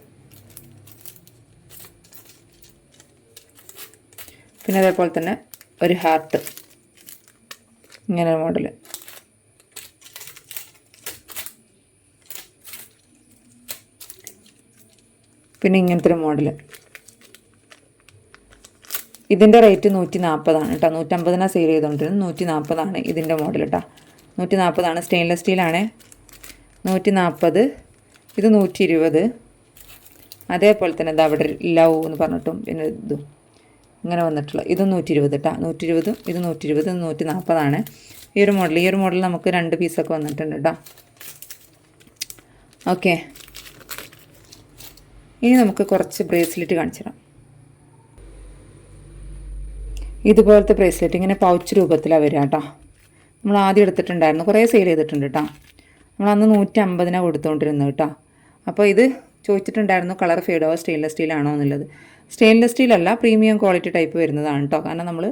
പിന്നെ അതേപോലെ തന്നെ ഒരു ഹാർട്ട്. ഇങ്ങനെ മോഡൽ പിന്നെ ഇങ്ങനത്തെ ഒരു മോഡൽ ഇതിന്റെ റേറ്റ് നൂറ്റി നാൽപ്പതാണ് കേട്ടോ നൂറ്റമ്പതിനാണ് സെയിൽ ചെയ്തുകൊണ്ടിരുന്നത് നൂറ്റി നാൽപ്പതാണ് ഇതിന്റെ മോഡൽ കേട്ടോ നൂറ്റി നാൽപ്പതാണ് സ്റ്റെയിൻലെസ് സ്റ്റീലാണ് നൂറ്റി നാൽപ്പത് ഇത് നൂറ്റി ഇരുപത് അതേപോലെ തന്നെ ഇത് അവിടെ ലവ് എന്ന് പറഞ്ഞിട്ടും പിന്നെ ഇതും. ഇങ്ങനെ വന്നിട്ടുള്ള ഇത് നൂറ്റി ഇരുപത് കേട്ടോ നൂറ്റി ഇരുപതും ഇത് നൂറ്റി ഇരുപത് നൂറ്റി നാൽപ്പതാണ് ഈ ഒരു മോഡൽ ഈ ഒരു മോഡൽ നമുക്ക് രണ്ട് പീസൊക്കെ വന്നിട്ടുണ്ട് കേട്ടോ ഓക്കെ ഇനി നമുക്ക് കുറച്ച് ബ്രേസ്ലെറ്റ് കാണിച്ചു തരാം. ഇതുപോലത്തെ ബ്രേസ്ലെറ്റ് ഇങ്ങനെ പൗച്ച് രൂപത്തിലാണ് വരിക കേട്ടോ നമ്മൾ ആദ്യം എടുത്തിട്ടുണ്ടായിരുന്നു. കുറേ സെയിൽ ചെയ്തിട്ടുണ്ട് കേട്ടോ നമ്മൾ അന്ന് നൂറ്റി അമ്പതിനാണ് കൊടുത്തുകൊണ്ടിരുന്നത് കേട്ടോ അപ്പോൾ ഇത് ചോദിച്ചിട്ടുണ്ടായിരുന്നു കളർ ഫെയ്ഡോ സ്റ്റെയിൻലെസ് സ്റ്റീലാണോ എന്നുള്ളത്. സ്റ്റെയിൻലെസ് സ്റ്റീലല്ല പ്രീമിയം ക്വാളിറ്റി ടൈപ്പ് വരുന്നതാണ് കേട്ടോ കാരണം നമ്മൾ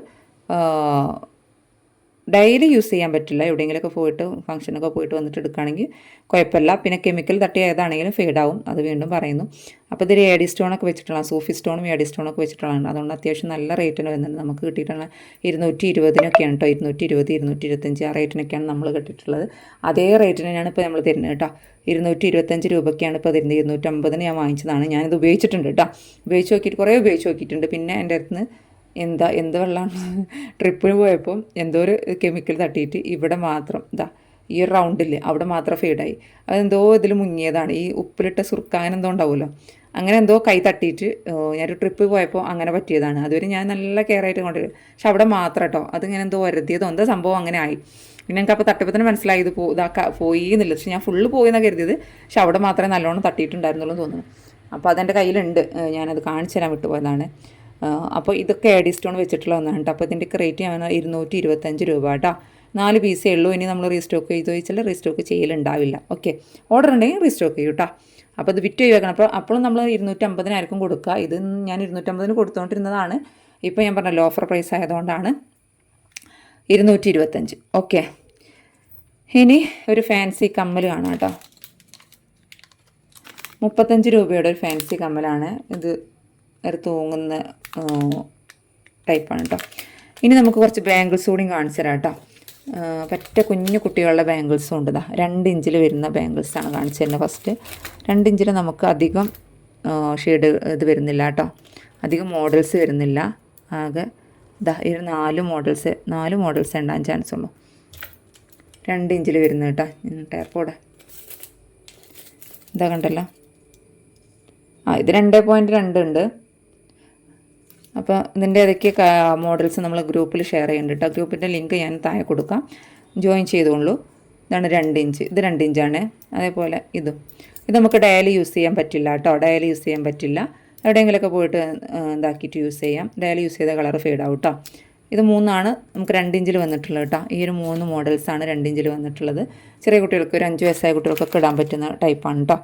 ഡെയിലി യൂസ് ചെയ്യാൻ പറ്റില്ല. എവിടെയെങ്കിലുമൊക്കെ പോയിട്ട് ഫംഗ്ഷനൊക്കെ പോയിട്ട് വന്നിട്ട് എടുക്കുകയാണെങ്കിൽ കുഴപ്പമില്ല. പിന്നെ കെമിക്കൽ തട്ടിയ ഏതാണെങ്കിലും ഫെയ്ഡാവും അത് വീണ്ടും പറയുന്നു. അപ്പോൾ ഇതിൽ എഡി സ്റ്റോണൊക്കെ വെച്ചിട്ടുള്ള സൂഫി സ്റ്റോണും എഡി സ്റ്റോണൊക്കെ വെച്ചിട്ടുള്ളതാണ്. അതുകൊണ്ട് അത്യാവശ്യം നല്ല റേറ്റിന് വരുന്നുണ്ട്. നമുക്ക് കിട്ടിയിട്ടുള്ള ഇരുന്നൂറ്റി ഇരുപതിനൊക്കെയാണ് കേട്ടോ. ഇരുന്നൂറ്റി ഇരുപത് ഇരുന്നൂറ്റി ഇരുപത്തഞ്ച് ആ റേറ്റിനൊക്കെയാണ് നമ്മൾ കിട്ടിയിട്ടുള്ളത്. അതേ റേറ്റിനാണ് ഇപ്പോൾ നമ്മൾ തരുന്നത് കേട്ടോ. ഇരുന്നൂറ്റി ഇരുപത്തഞ്ച് രൂപയ്ക്കാണ് ഇപ്പോൾ തരുന്നത്. ഇരുന്നൂറ്റമ്പതിന് ഞാൻ വാങ്ങിച്ചതാണ്. ഞാനിത് ഉപയോഗിച്ചിട്ടുണ്ട് കേട്ടോ. ഉപയോഗിച്ച് നോക്കിയിട്ട് കുറേ ഉപയോഗിച്ച് നോക്കിയിട്ടുണ്ട്. പിന്നെ എന്റെ അടുത്ത് നിന്ന് എന്താ എന്ത് വെള്ളമാണ് ട്രിപ്പിന് പോയപ്പോൾ എന്തോ ഒരു കെമിക്കൽ തട്ടിയിട്ട് ഇവിടെ മാത്രം ഇതാ ഈ റൗണ്ടിൽ അവിടെ മാത്രം ഫെയ്ഡായി അതെന്തോ ഇതിൽ മുങ്ങിയതാണ്. ഈ ഉപ്പിലിട്ട സുർക്കാൻ എന്തോ ഉണ്ടാവുമല്ലോ. അങ്ങനെ എന്തോ കൈ തട്ടിയിട്ട് ഞാനൊരു ട്രിപ്പ് പോയപ്പോൾ അങ്ങനെ പറ്റിയതാണ്. അതുവരെ ഞാൻ നല്ല കെയർ ആയിട്ട് കൊണ്ടുവരും പക്ഷെ അവിടെ മാത്രം കേട്ടോ അതിങ്ങനെ എന്തോ വരുത്തിയതോ. എന്തോ സംഭവം അങ്ങനെ ആയി. പിന്നെ എനിക്ക് അപ്പോൾ തട്ടിപ്പത്തിന് മനസ്സിലായി ഇത് പോ ഇതാ പോയി എന്നില്ല. പക്ഷെ ഞാൻ ഫുള്ള് പോയി എന്നാണ് കരുതിയത്. പക്ഷെ അവിടെ മാത്രമേ നല്ലോണം തട്ടിയിട്ടുണ്ടായിരുന്നുള്ളൂ തോന്നുന്നു. അപ്പോൾ അതെന്റെ കയ്യിലുണ്ട്. ഞാനത് കാണിച്ചു തരാൻ വിട്ടുപോയതാണ്. അപ്പോൾ ഇതൊക്കെ ആഡി സ്റ്റോൺ വെച്ചിട്ടുള്ള ഒന്നാണ് കേട്ടോ അപ്പോൾ ഇതിന്റെ റേറ്റ് ഞാൻ ഇരുന്നൂറ്റി ഇരുപത്തഞ്ച് രൂപ കേട്ടോ നാല് പീസേ ഉള്ളൂ. ഇനി നമ്മൾ റീസ്റ്റോക്ക് ചെയ്ത് ചോദിച്ചാൽ റീസ്റ്റോക്ക് ചെയ്യലുണ്ടാവില്ല. ഓക്കെ ഓർഡർ ഉണ്ടെങ്കിൽ റീസ്റ്റോക്ക് ചെയ്യൂ കേട്ടോ അപ്പോൾ ഇത് വിറ്റ് ഒഴിവാക്കണം. അപ്പോൾ അപ്പോഴും നമ്മൾ ഇരുന്നൂറ്റമ്പതിനായിരിക്കും കൊടുക്കുക ഇത് ഞാൻ ഇരുന്നൂറ്റമ്പതിന് കൊടുത്തുകൊണ്ടിരുന്നതാണ് ഇപ്പോൾ ഞാൻ പറഞ്ഞല്ലോ ഓഫർ പ്രൈസ് ആയതുകൊണ്ടാണ്. ഇരുന്നൂറ്റി ഇരുപത്തഞ്ച് ഓക്കെ ഇനി ഒരു ഫാൻസി കമ്മൽ കാണാം കേട്ടോ മുപ്പത്തഞ്ച് രൂപയുടെ ഒരു ഫാൻസി കമ്മലാണ്. ഇത് ഒരു തൂങ്ങുന്ന ടൈപ്പാണ് കേട്ടോ ഇനി നമുക്ക് കുറച്ച് ബാംഗിൾസ് കൂടി കാണിച്ചു തരാം കേട്ടോ പറ്റ കുഞ്ഞു കുട്ടികളുടെ ബാംഗിൾസും ഉണ്ട് ഇതാ രണ്ട് ഇഞ്ചിൽ വരുന്ന ബാംഗിൾസാണ് കാണിച്ചു തരുന്നത് ഫസ്റ്റ്. രണ്ട് ഇഞ്ചിൽ നമുക്ക് അധികം ഷെയ്ഡ് ഇത് വരുന്നില്ല കേട്ടോ അധികം മോഡൽസ് വരുന്നില്ല. ആകെ ഇതാ ഇത് നാല് മോഡൽസ് നാല് മോഡൽസ് ഉണ്ടാകാൻ ചാൻസ് ഉള്ളൂ. രണ്ട് ഇഞ്ചിൽ വരുന്ന കേട്ടോ ടേപ്പോടെ ഇതാ കണ്ടല്ലോ. ആ ഇത് രണ്ട് പോയിന്റ് രണ്ട് ഉണ്ട്. അപ്പോൾ ഇതിന്റെ ഇടയ്ക്ക് മോഡൽസ് നമ്മൾ ഗ്രൂപ്പിൽ ഷെയർ ചെയ്യുന്നുണ്ട് കേട്ടോ ഗ്രൂപ്പിന്റെ ലിങ്ക് ഞാൻ താഴെ കൊടുക്കാം. ജോയിൻ ചെയ്തോളൂ. ഇതാണ് രണ്ട് ഇഞ്ച് ഇത് രണ്ട് ഇഞ്ചാണ് അതേപോലെ ഇതും. ഇത് നമുക്ക് ഡയലി യൂസ് ചെയ്യാൻ പറ്റില്ല കേട്ടോ ഡയലി യൂസ് ചെയ്യാൻ പറ്റില്ല. എവിടെയെങ്കിലുമൊക്കെ പോയിട്ട് ഇതാക്കിയിട്ട് യൂസ് ചെയ്യാം. ഡയലി യൂസ് ചെയ്ത കളർ ഫെയ്ഡ് ആവും കേട്ടോ ഇത് മൂന്നാണ്. നമുക്ക് രണ്ട് ഇഞ്ചിൽ വന്നിട്ടുള്ളത് കേട്ടോ ഈ ഒരു മൂന്ന് മോഡൽസാണ് രണ്ട് ഇഞ്ചിൽ വന്നിട്ടുള്ളത്. ചെറിയ കുട്ടികൾക്ക് ഒരു അഞ്ച് വയസ്സായ കുട്ടികൾക്കൊക്കെ ഇടാൻ പറ്റുന്ന ടൈപ്പാണ് കേട്ടോ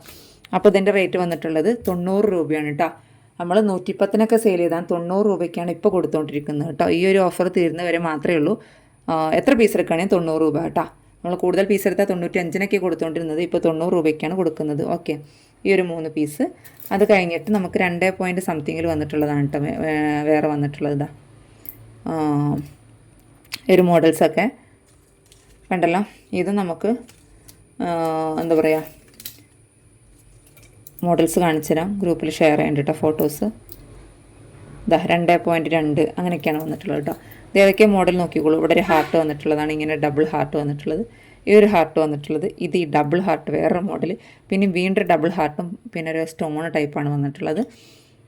അപ്പോൾ ഇതിന്റെ റേറ്റ് വന്നിട്ടുള്ളത് തൊണ്ണൂറ് രൂപയാണ് കേട്ടോ നമ്മൾ നൂറ്റിപ്പത്തിനൊക്കെ സെയിൽ ചെയ്താൽ തൊണ്ണൂറ് രൂപയ്ക്കാണ് ഇപ്പോൾ കൊടുത്തുകൊണ്ടിരിക്കുന്നത് കേട്ടോ. ഈ ഒരു ഓഫർ തീരുന്നവരെ മാത്രമേ ഉള്ളൂ. എത്ര പീസ് എടുക്കുകയാണെങ്കിൽ തൊണ്ണൂറ് രൂപ കേട്ടോ. നമ്മൾ കൂടുതൽ പീസ് എടുത്താൽ തൊണ്ണൂറ്റി അഞ്ചിനൊക്കെ കൊടുത്തുകൊണ്ടിരുന്നത് ഇപ്പോൾ തൊണ്ണൂറ് രൂപയ്ക്കാണ് കൊടുക്കുന്നത്. ഓക്കെ ഈ ഒരു മൂന്ന് പീസ് അത് കഴിഞ്ഞിട്ട് നമുക്ക് രണ്ട് പോയിന്റ് സംതിങ്ങിൽ വന്നിട്ടുള്ളതാണ് കേട്ടോ. വേറെ വന്നിട്ടുള്ളത് ഒരു മോഡൽസൊക്കെ കണ്ടല്ലോ? ഇത് നമുക്ക് എന്താ പറയുക മോഡൽസ് കാണിച്ചു തരാം ഗ്രൂപ്പിൽ ഷെയർ ചെയ്യേണ്ട കേട്ടോ ഫോട്ടോസ് ഇതാ രണ്ട് പോയിന്റ് രണ്ട്. അങ്ങനെയൊക്കെയാണ് വന്നിട്ടുള്ളത് കേട്ടോ ഇത് ഏതൊക്കെ മോഡൽ നോക്കിക്കോളൂ. ഇവിടെ ഒരു ഹാർട്ട് വന്നിട്ടുള്ളതാണ്. ഇങ്ങനെ ഡബിൾ ഹാർട്ട് വന്നിട്ടുള്ളത്. ഈ ഒരു ഹാർട്ട് വന്നിട്ടുള്ളത്. ഇത് ഈ ഡബിൾ ഹാർട്ട് വേറൊരു മോഡൽ പിന്നെ വീണ്ടും ഡബിൾ ഹാർട്ടും പിന്നെ ഒരു സ്റ്റോൺ ടൈപ്പാണ് വന്നിട്ടുള്ളത്.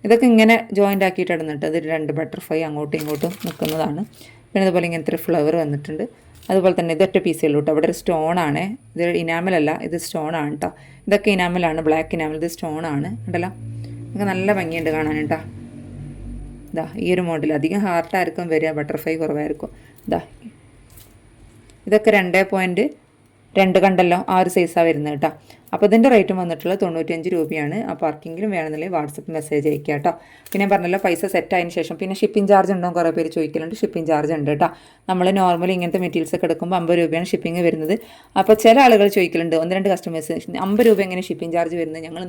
ഇതൊക്കെ ഇങ്ങനെ ജോയിന്റ് ആക്കിയിട്ടാണ് ഇടുന്നിട്ട് അത് രണ്ട് ബട്ടർഫ്ലൈ അങ്ങോട്ടും ഇങ്ങോട്ടും നിൽക്കുന്നതാണ്. പിന്നെ അതുപോലെ ഇങ്ങനത്തെ ഒരു ഫ്ലവർ വന്നിട്ടുണ്ട്. അതുപോലെ തന്നെ ഇതൊറ്റ പീസേ ഉള്ളൂ കേട്ടോ അവിടെ ഒരു സ്റ്റോൺ ആണ്. ഇത് ഇനാമലല്ല ഇത് സ്റ്റോൺ ആണ് കേട്ടോ ഇതൊക്കെ ഇനാമലാണ് ബ്ലാക്ക് ഇനാമൽ ഇത് സ്റ്റോൺ ആണ്. ഉണ്ടല്ലോ ഇതൊക്കെ നല്ല ഭംഗിയുണ്ട് കാണാൻ കേട്ടോ ഇതാ ഈ ഒരു മോഡൽ അധികം ഹാർട്ടായിരിക്കും വരിക ബട്ടർഫ്ലൈ കുറവായിരിക്കും. ഇതാ ഇതൊക്കെ രണ്ട് പോയിന്റ് രണ്ട് കണ്ടല്ലോ ആ ഒരു സൈസാണ് വരുന്നത് കേട്ടോ. അപ്പോൾ ഇതിന്റെ റേറ്റും വന്നിട്ടുള്ളത് തൊണ്ണൂറ്റഞ്ച് രൂപയാണ്. അപ്പോൾ ആർക്കെങ്കിലും വേണമെന്നുണ്ടെങ്കിൽ വാട്സപ്പ് മെസ്സേജ് അയക്കുക കേട്ടോ. പിന്നെ പറഞ്ഞല്ലോ പൈസ സെറ്റ് ആയതിന് ശേഷം പിന്നെ ഷിപ്പിംഗ് ചാർജ് ഉണ്ടോ കുറേ പേര് ചോദിക്കലുണ്ട്. ഷിപ്പിംഗ് ചാർജ് ഉണ്ട് കേട്ടോ. നമ്മൾ നോർമലി ഇങ്ങനത്തെ മെറ്റീരിയൽസ് ഒക്കെ എടുക്കുമ്പോൾ അമ്പത് രൂപയാണ് ഷിപ്പിംഗ് വരുന്നത്. അപ്പോൾ ചില ആളുകൾ ചോദിക്കലുണ്ട് ഒന്ന് രണ്ട് കസ്റ്റമേഴ്സ് അമ്പത് രൂപ എങ്ങനെ ഷിപ്പിംഗ് ചാർജ് വരുന്നത്? ഞങ്ങൾ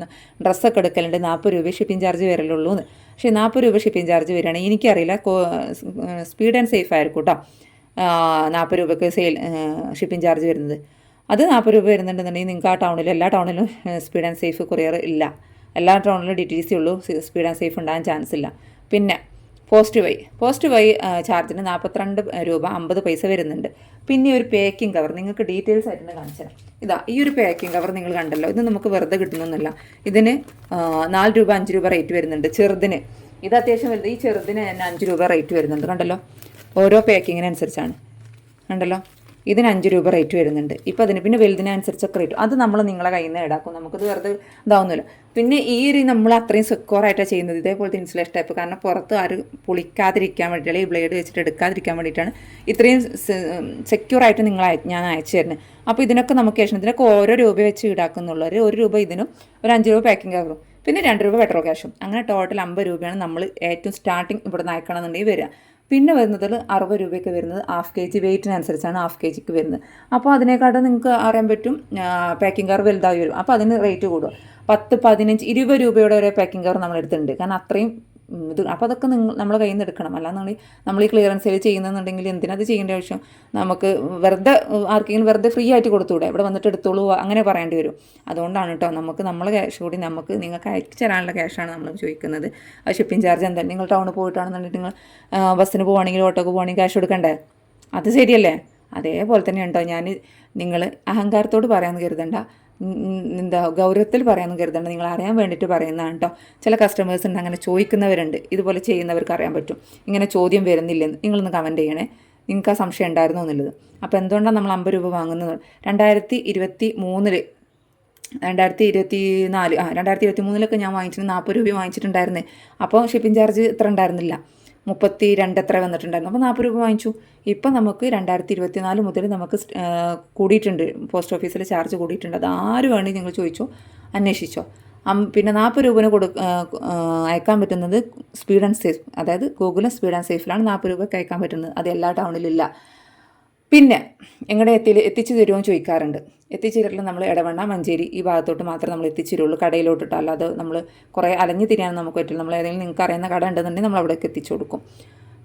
ഡ്രസ്സൊക്കെ എടുക്കലുണ്ട് നാൽപ്പത് രൂപ ഷിപ്പിംഗ് ചാർജ് വരലുള്ളൂ എന്ന്. പക്ഷേ നാൽപ്പത് രൂപ ഷിപ്പിംഗ് ചാർജ് വരികയാണെങ്കിൽ എനിക്കറിയില്ല സ്പീഡ് ആൻഡ് സേഫ് ആയിരിക്കും കേട്ടോ. നാൽപ്പത് രൂപയ്ക്ക് സെയിൽ ഷിപ്പിംഗ് ചാർജ് വരുന്നത്. അത് നാൽപ്പത് രൂപ വരുന്നുണ്ടെന്നുണ്ടെങ്കിൽ നിങ്ങൾക്ക് ആ ടൗണിൽ എല്ലാ ടൗണിലും സ്പീഡ് ആൻഡ് സേഫ് കൊറിയർ ഇല്ല. എല്ലാ ടൗണിലും ഡി ടി സി ഉള്ളൂ സ്പീഡ് ആൻഡ് സേഫ് ഉണ്ടാകാൻ ചാൻസ് ഇല്ല. പിന്നെ പോസ്റ്റ് വഴി പോസ്റ്റ് ആ, ചാർജിന് നാൽപ്പത്തിരണ്ട് രൂപ അമ്പത് പൈസ വരുന്നുണ്ട്. പിന്നെ ഒരു പാക്കിംഗ് കവർ നിങ്ങൾക്ക് ഡീറ്റെയിൽസ് ആയിട്ട് കാണിച്ചു തരാം. ഇതാ ഈ ഒരു പാക്കിംഗ് കവർ നിങ്ങൾ കണ്ടല്ലോ ഇത് നമുക്ക് വെറുതെ കിട്ടുന്നൊന്നുമില്ല. ഇതിന് നാല് രൂപ അഞ്ച് രൂപ റേറ്റ് വരുന്നുണ്ട് ചെറുതിന്. ഇത് അത്യാവശ്യം വലുത് ഈ ചെറുതിന് തന്നെ അഞ്ച് രൂപ റേറ്റ് വരുന്നുണ്ട് കണ്ടല്ലോ? ഓരോ പാക്കിങ്ങിനനുസരിച്ചാണ് കണ്ടല്ലോ? ഇതിന് അഞ്ച് രൂപ റേറ്റ് വരുന്നുണ്ട്. ഇപ്പം അതിന് പിന്നെ വലുതിനനുസരിച്ചൊക്കെ റേറ്റ് അത് നമ്മൾ നിങ്ങളെ കയ്യിൽ നിന്ന് ഈടാക്കും. നമുക്കത് വെറുതെ ഇതാവുന്നില്ല. പിന്നെ ഈ ഒരു നമ്മൾ അത്രയും സെക്യൂറായിട്ടാണ് ചെയ്യുന്നത്. ഇതേപോലത്തെ ഇൻസുലേഷൻ ടൈപ്പ് കാരണം പുറത്ത് ആരും പൊളിക്കാതിരിക്കാൻ വേണ്ടിയിട്ട് ഈ ബ്ലേഡ് വെച്ചിട്ട് എടുക്കാതിരിക്കാൻ വേണ്ടിയിട്ടാണ് ഇത്രയും സെക്യൂറായിട്ട് നിങ്ങൾ ഞാൻ അയച്ചു തരുന്നത്. അപ്പോൾ ഇതിനൊക്കെ നമുക്ക് ശേഷം ഇതിനൊക്കെ ഓരോ രൂപ വെച്ച് ഈടാക്കുന്നുള്ളവർ ഒരു രൂപ ഇതിനും ഒരു അഞ്ച് രൂപ പാക്കിംഗ് കവറും പിന്നെ രണ്ട് രൂപ പെട്രോൾ ക്യാഷും അങ്ങനെ ടോട്ടൽ അമ്പത് രൂപയാണ് നമ്മൾ ഏറ്റവും സ്റ്റാർട്ടിങ് ഇവിടെ നിന്ന് അയക്കണമെന്നുണ്ടെങ്കിൽ വരിക. പിന്നെ വരുന്നതിൽ അറുപത് രൂപയ്ക്ക് വരുന്നത് ഹാഫ് കെ ജി വെയിറ്റിനനുസരിച്ചാണ് ഹാഫ് കെ ജിക്ക് വരുന്നത്. അപ്പോൾ അതിനേക്കാട്ടും നിങ്ങൾക്ക് അറിയാൻ പറ്റും പാക്കിംഗ് കവർ വലുതായി വരും. അപ്പോൾ അതിന് റേറ്റ് കൂടും പത്ത് പതിനഞ്ച് ഇരുപത് രൂപയുടെ വരെ പാക്കിംഗ് കവർ നമ്മൾ എടുത്തിട്ടുണ്ട് കാരണം അത്രയും ഇത് അപ്പോൾ അതൊക്കെ നിങ്ങൾ നമ്മളെ കയ്യിൽ നിന്ന് എടുക്കണം. അല്ലാന്നുണ്ടെങ്കിൽ നമ്മൾ ഈ ക്ലിയറൻസ് സെയിൽ ചെയ്യുന്നതെന്നുണ്ടെങ്കിൽ എന്തിനത് ചെയ്യേണ്ട ആവശ്യം? നമുക്ക് വെറുതെ ആർക്കെങ്കിലും വെറുതെ ഫ്രീ ആയിട്ട് കൊടുത്തൂടെ? ഇവിടെ വന്നിട്ട് എടുത്തോളൂ അങ്ങനെ പറയേണ്ടി വരും. അതുകൊണ്ടാണ് കേട്ടോ നമുക്ക് നമ്മൾ ക്യാഷ് കൂടി നമുക്ക് നിങ്ങൾക്ക് അയച്ചു തരാനുള്ള ക്യാഷാണ് നമ്മൾ ചോദിക്കുന്നത്. അത് ഷിപ്പിംഗ് ചാർജ് എന്തായാലും നിങ്ങൾ ടൗണിൽ പോയിട്ടാണെന്നുണ്ടെങ്കിൽ നിങ്ങൾ ആ, ബസ്സിന് പോവുകയാണെങ്കിൽ ഓട്ടോക്ക് പോകണമെങ്കിൽ ക്യാഷ് കൊടുക്കണ്ടേ? അത് ശരിയല്ലേ? അതേപോലെ തന്നെ ഉണ്ടോ ഞാൻ നിങ്ങൾ അഹങ്കാരത്തോട് പറയാമെന്ന് കരുതണ്ട. എന്താ ഗൗരവത്തിൽ പറയാമെന്ന് കരുതണ്ട. നിങ്ങൾ അറിയാൻ വേണ്ടിയിട്ട് പറയുന്നതാണ് കേട്ടോ ചില കസ്റ്റമേഴ്സ് ഉണ്ട് അങ്ങനെ ചോദിക്കുന്നവരുണ്ട്. ഇതുപോലെ ചെയ്യുന്നവർക്ക് അറിയാൻ പറ്റും. ഇങ്ങനെ ചോദ്യം വരുന്നില്ലെന്ന്. നിങ്ങളൊന്ന് കമന്റ് ചെയ്യണേ. നിങ്ങൾക്ക് ആ സംശയം ഉണ്ടായിരുന്നു എന്നുള്ളത്. അപ്പോൾ എന്തുകൊണ്ടാണ് നമ്മൾ അമ്പത് രൂപ വാങ്ങുന്നത്? രണ്ടായിരത്തി ഇരുപത്തി മൂന്നിൽ രണ്ടായിരത്തി ഇരുപത്തി നാല് ആ രണ്ടായിരത്തി ഇരുപത്തി മൂന്നിലൊക്കെ ഞാൻ വാങ്ങിച്ചിട്ട് നാൽപ്പത് രൂപ വാങ്ങിച്ചിട്ടുണ്ടായിരുന്നേ. അപ്പോൾ ഷിപ്പിംഗ് ചാർജ് ഇത്ര ഉണ്ടായിരുന്നില്ല. മുപ്പത്തി രണ്ട് എത്ര വന്നിട്ടുണ്ടായിരുന്നു? അപ്പോൾ നാൽപ്പത് രൂപ വാങ്ങിച്ചു. ഇപ്പം നമുക്ക് രണ്ടായിരത്തി ഇരുപത്തി നാല് മുതൽ നമുക്ക് കൂടിയിട്ടുണ്ട്. പോസ്റ്റ് ഓഫീസിൽ ചാർജ് കൂടിയിട്ടുണ്ട്. അത് ആര് വേണമെങ്കിൽ നിങ്ങൾ ചോദിച്ചോ അന്വേഷിച്ചോ. പിന്നെ നാൽപ്പത് രൂപന് കൊടു അയക്കാൻ പറ്റുന്നത് സ്പീഡ് ആൻഡ് സേഫ് അതായത് ഗൂഗിളും സ്പീഡ് ആൻഡ് സേഫിലാണ് നാൽപ്പത് രൂപയ്ക്ക് അയക്കാൻ പറ്റുന്നത്. അത് എല്ലാ ടൗണിലില്ല പിന്നെ എങ്ങടെ എത്തി എത്തിച്ചു തരുമോ ചോദിക്കാറുണ്ട്. എത്തിച്ചു തരില്ല നമ്മൾ ഇടവണ്ണ മഞ്ചേരി ഈ ഭാഗത്തോട്ട് മാത്രമേ നമ്മൾ എത്തിച്ചു തരുള്ളൂ കടയിലോട്ടിട്ട് അല്ലാതെ നമ്മൾ കുറേ അലഞ്ഞു തിരിയാൻ നമുക്ക് പറ്റില്ല. നമ്മൾ ഏതെങ്കിലും നിങ്ങൾക്ക് അറിയുന്ന കട ഉണ്ടെന്നുണ്ടെങ്കിൽ നമ്മൾ അവിടേക്ക് എത്തിച്ചു കൊടുക്കും.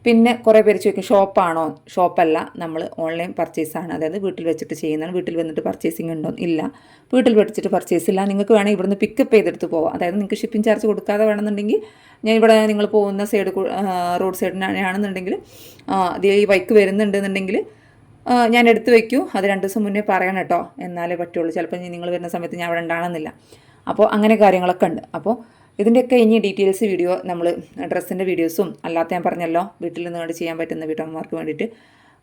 പിന്നെ കുറേ പേര് ചോദിക്കും ഷോപ്പാണോ? ഷോപ്പല്ല. നമ്മൾ ഓൺലൈൻ പർച്ചേസാണ് അതായത് വീട്ടിൽ വെച്ചിട്ട് ചെയ്യുന്നതാണ്. വീട്ടിൽ വന്നിട്ട് പർച്ചേസിങ് ഉണ്ടോ? ഇല്ല. വീട്ടിൽ വെച്ചിട്ട് പർച്ചേസ് ഇല്ല. നിങ്ങൾക്ക് വേണമെങ്കിൽ ഇവിടുന്ന് പിക്കപ്പ് ചെയ്തെടുത്ത് പോവാം. അതായത് നിങ്ങൾക്ക് ഷിപ്പിംഗ് ചാർജ് കൊടുക്കാതെ വേണമെന്നുണ്ടെങ്കിൽ ഞാൻ ഇവിടെ നിങ്ങൾ പോകുന്ന സൈഡ് റോഡ് സൈഡിനാണെന്നുണ്ടെങ്കിൽ ഈ ബൈക്ക് വരുന്നുണ്ടെന്നുണ്ടെങ്കിൽ ഞാൻ എടുത്തു വയ്ക്കൂ അത് രണ്ട് ദിവസം മുന്നേ പറയണം കേട്ടോ. എന്നാലേ പറ്റുള്ളൂ. ചിലപ്പോൾ നിങ്ങൾ വരുന്ന സമയത്ത് ഞാൻ അവിടെ ഉണ്ടാകണമെന്നില്ല. അപ്പോൾ അങ്ങനെ കാര്യങ്ങളൊക്കെ ഉണ്ട്. അപ്പോൾ ഇതിന്റെയൊക്കെ ഇനി ഡീറ്റെയിൽസ് വീഡിയോ നമ്മൾ ഡ്രസ്സിന്റെ വീഡിയോസും അല്ലാത്ത ഞാൻ പറഞ്ഞല്ലോ വീട്ടിൽ നിന്നുകൊണ്ട് ചെയ്യാൻ പറ്റുന്ന വീട്ടമ്മമാർക്ക് വേണ്ടിയിട്ട്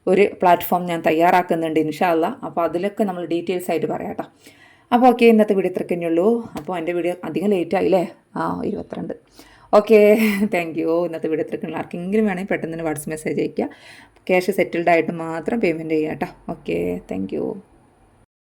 ഒരു പ്ലാറ്റ്ഫോം ഞാൻ തയ്യാറാക്കുന്നുണ്ട് ഇൻഷാല്ല അപ്പോൾ അതിലൊക്കെ നമ്മൾ ഡീറ്റെയിൽസ് ആയിട്ട് പറയാം കേട്ടോ. അപ്പോൾ ഓക്കെ ഇന്നത്തെ വീഡിയോ ഇത്രക്കന്നെയുള്ളൂ അപ്പോൾ എന്റെ വീഡിയോ അധികം ലേറ്റ് ആയില്ലേ? ആ ഇരുപത്തിരണ്ട്. ഓക്കെ താങ്ക് യു ഇന്നത്തെ വീഡിയോ ഇത്രയ്ക്കുള്ള ആർക്കെങ്കിലും വേണമെങ്കിൽ പെട്ടെന്ന് വാട്സ് മെസ്സേജ് അയയ്ക്കുക. ക്യാഷ് സെറ്റിൽഡ് ആയിട്ട് മാത്രം പേയ്മെന്റ് ചെയ്യുക കേട്ടോ. Okay thank U